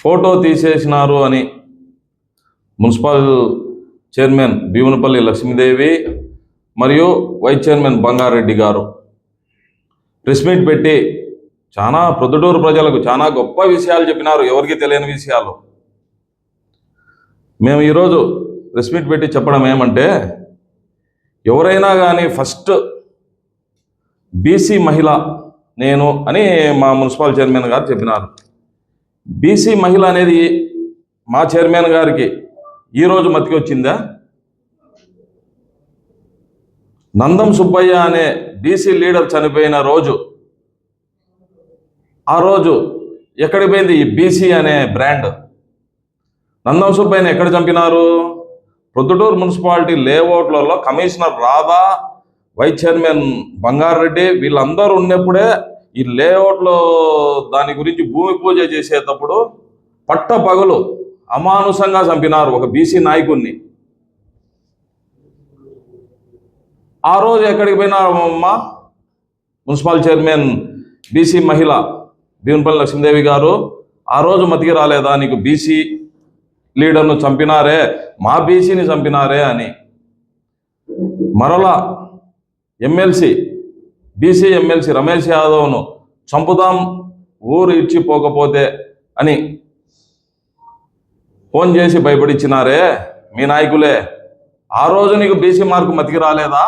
Photo తీసేసినారు అని municipal chairman భీమునపల్లి Lakshmidevi మరియు vice chairman Banga Reddy గారు. ప్రెస్ మీట్ పెట్టి చాలా ప్రొద్దుటూరు ప్రజలకు చాలా గొప్ప విషయాలు చెప్పినారు. ఎవరికి తెలియని విషయాలు. మేము ఈరోజు ప్రెస్ మీట్ పెట్టి చెప్పడం ఏమంటే ఎవరైనా కానీ ఫస్ట్ బీసీ మహిళ నేను అని మా మున్సిపల్ చైర్మన్ గారు చెప్పినారు. బీసీ మహిళ అనేది మా చైర్మన్ గారికి ఈరోజు మతికి వచ్చిందా? నందం సుబ్బయ్య అనే బీసీ లీడర్ చనిపోయిన రోజు ఆ రోజు ఎక్కడికి పోయింది ఈ బీసీ అనే బ్రాండ్? నందం సుబ్బయ్యని ఎక్కడ చంపినారు? Proddatur municipality లేఅవుట్లలో commissioner Radha vice chairman Bangareddy వీళ్ళందరూ ఉన్నప్పుడే ఈ లేఅవుట్లో దాని గురించి భూమి పూజ చేసేటప్పుడు పట్ట పగలు అమానుషంగా చంపినారు ఒక బీసీ నాయకుడిని ఆ రోజు ఎక్కడికి పోయినారమ్మా? మున్సిపల్ చైర్మన్ బీసీ మహిళ భీమపల్లి లక్ష్మీదేవి గారు ఆ రోజు మతికి రాలేదా నీకు బీసీ లీడర్ను చంపినారే మా బీసీని చంపినారే అని. మరలా ఎమ్మెల్సీ బీసీ ఎమ్మెల్సీ రమేష్ యాదవ్ను చంపుదాం ఊరు ఇచ్చిపోకపోతే అని ఫోన్ చేసి భయపడిచ్చినారే మీ నాయకులే. ఆ రోజు నీకు బీసీ మార్కు మతికి రాలేదా?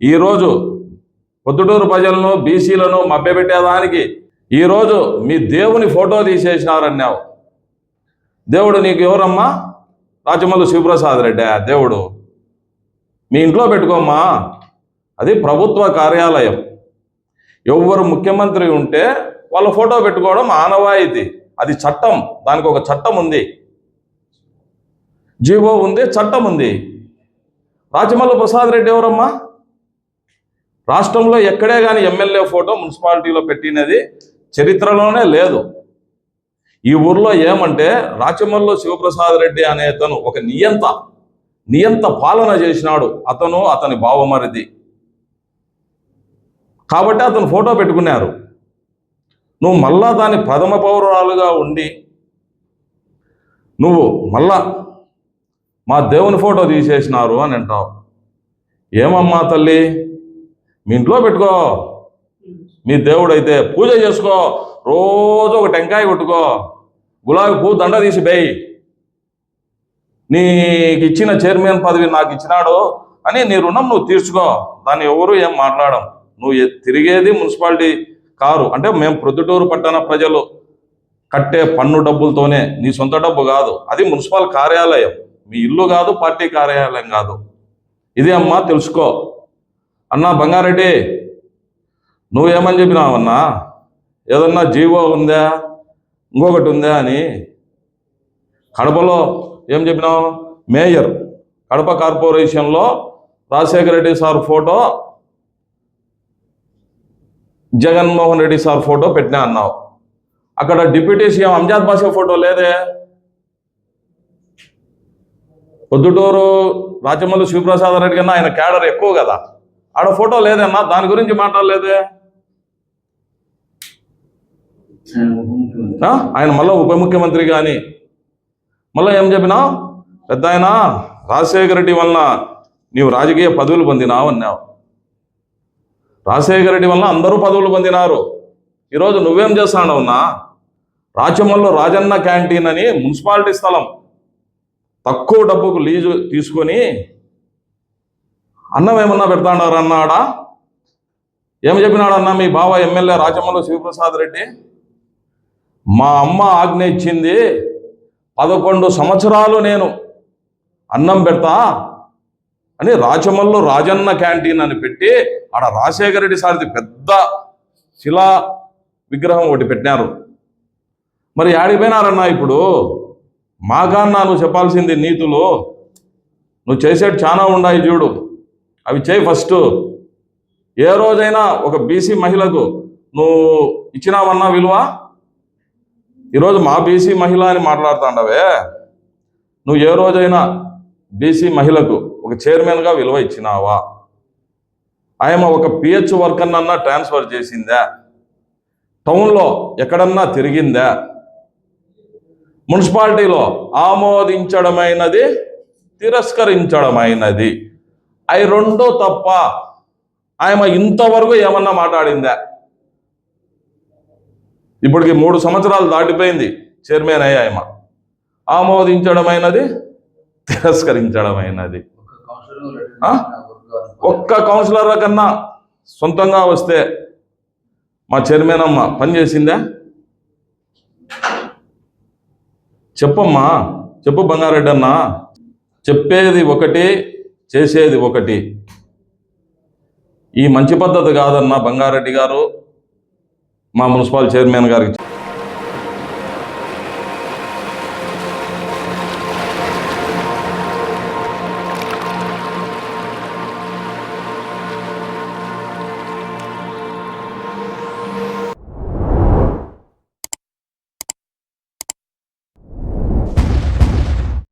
ఈరోజు పొద్దుటూరు ప్రజలను బీసీలను మభ్యపెట్టేదానికి ఈరోజు మీ దేవుని ఫోటో తీసేసినారన్నావు. దేవుడు నీకు ఎవరమ్మా? రాజమల్లు శివప్రసాద్ రెడ్డి. దేవుడు. మీ ఇంట్లో పెట్టుకోమ్మా. అది ప్రభుత్వ కార్యాలయం. ఎవరు ముఖ్యమంత్రి ఉంటే వాళ్ళ ఫోటో పెట్టుకోవడం ఆనవాయితీ. అది చట్టం. దానికి ఒక చట్టం ఉంది. జీవో ఉంది చట్టం ఉంది. రాజమల్లు ప్రసాద్ రెడ్డి ఎవరమ్మా? రాష్ట్రంలో ఎక్కడే కానీ ఎమ్మెల్యే ఫోటో మున్సిపాలిటీలో పెట్టినది చరిత్రలోనే లేదు. ఈ ఊర్లో ఏమంటే రాచమల్లు శివప్రసాద్ రెడ్డి అనే అతను ఒక నియంత నియంత పాలన చేసినాడు. అతను అతని బావమరిది. కాబట్టి అతను ఫోటో పెట్టుకున్నారు. నువ్వు మళ్ళా దాని ప్రథమ పౌరాలుగా ఉండి నువ్వు మళ్ళా మా దేవుని ఫోటో తీసేసినారు అని అంటావు. ఏమమ్మా తల్లి? మీ ఇంట్లో పెట్టుకో. మీ దేవుడైతే పూజ చేసుకో. రోజు ఒక టెంకాయ కొట్టుకో. గులాబీ పువ్వు దండ తీసి బేయి. నీకు ఇచ్చిన చైర్మన్ పదవి నాకు ఇచ్చినాడు అని నీ రుణం నువ్వు తీర్చుకో. దాన్ని ఎవరు ఏం మాట్లాడం. నువ్వు తిరిగేది మున్సిపాలిటీ కారు. అంటే మేము ప్రొద్దుటూరు పట్టణ ప్రజలు. కట్టే పన్ను డబ్బులతోనే నీ సొంత డబ్బు కాదు. అది మున్సిపల్ కార్యాలయం. మీ ఇల్లు కాదు పార్టీ కార్యాలయం కాదు. ఇది అమ్మా తెలుసుకో. అన్నా బంగారెడ్డి నువ్వేమని చెప్పినావన్నా? ఏదన్నా జీవో ఉందా? ఇంకొకటి ఉందా అని. కడపలో ఏం చెప్పినావు? మేయర్. కడప కార్పొరేషన్లో Rajasekhara Reddy sir photo Jaganmohan Reddy sir photo పెట్టినా అన్నావు. అక్కడ deputy CM Anjad Basha photo లేదే. పొద్దుటూరు రాజమల్లి శివప్రసాద్ రెడ్డి కన్నా ఆయన క్యాడర్ ఎక్కువ కదా. ఆడ ఫోటో లేదన్నా దాని గురించి మాట్లాడలేదే. ఆయన మళ్ళీ ఉప ముఖ్యమంత్రి కానీ మళ్ళీ ఏం చెప్పినా పెద్ద ఆయన రాజశేఖర రెడ్డి వలన నీవు రాజకీయ పదవులు పొందినావు అన్నావు. రాజశేఖర రెడ్డి వలన అందరూ పదవులు పొందినారు. ఈరోజు నువ్వేం చేస్తాడవునా రాచమల్లు రాజన్న క్యాంటీన్ అని మున్సిపాలిటీ స్థలం. తక్కువ డబ్బుకు లీజు తీసుకొని అన్నం ఏమన్నా పెడతాడారన్నాడా ఏమి చెప్పినాడన్నా మీ బావ ఎమ్మెల్యే రాచమల్లు శివప్రసాద్ రెడ్డి? మా అమ్మ ఆజ్ఞ ఇచ్చింది పదకొండు సంవత్సరాలు నేను అన్నం పెడతా అని రాచమల్లు రాజన్న క్యాంటీన్ అని పెట్టి ఆడ రాజశేఖర రెడ్డి సారిది పెద్ద శిలా విగ్రహం ఒకటి పెట్టినారు. మరి యాడికి పోయినారన్నా ఇప్పుడు? మాకన్నా నువ్వు చెప్పాల్సింది నీతులు. నువ్వు చేసేటి చాలా ఉన్నాయి చూడు. అవి చేయి ఫస్ట్. ఏ రోజైనా ఒక బీసీ మహిళకు నువ్వు ఇచ్చినావన్నా విలువ? ఈరోజు మా బీసీ మహిళ అని మాట్లాడుతాండవే. నువ్వు ఏ రోజైనా బీసీ మహిళకు ఒక చైర్మన్గా విలువ ఇచ్చినావా? ఆయమ ఒక పిహెచ్ వర్కర్నన్నా ట్రాన్స్ఫర్ చేసిందా? టౌన్లో ఎక్కడన్నా తిరిగిందా? మున్సిపాలిటీలో ఆమోదించడమైనది తిరస్కరించడమైనది. అవి రెండో తప్ప ఆయమ ఇంతవరకు ఏమన్నా మాట్లాడిందా? ఇప్పటికి మూడు సంవత్సరాలు దాటిపోయింది చైర్మన్ అయ్యాయమ ఆయమ ఆమోదించడమైనది తిరస్కరించడమైనది. ఒక్క కౌన్సిలర్ కన్నా సొంతంగా వస్తే మా చైర్మన్ అమ్మ పనిచేసిందా? చెప్పమ్మా చెప్పు బంగారెడ్డి అన్న చెప్పేది ఒకటి చేసేది ఒకటి. ఈ మంచి పద్ధతి కాదన్న బంగారెడ్డి గారు. మా మున్సిపల్ చైర్మన్ గారికి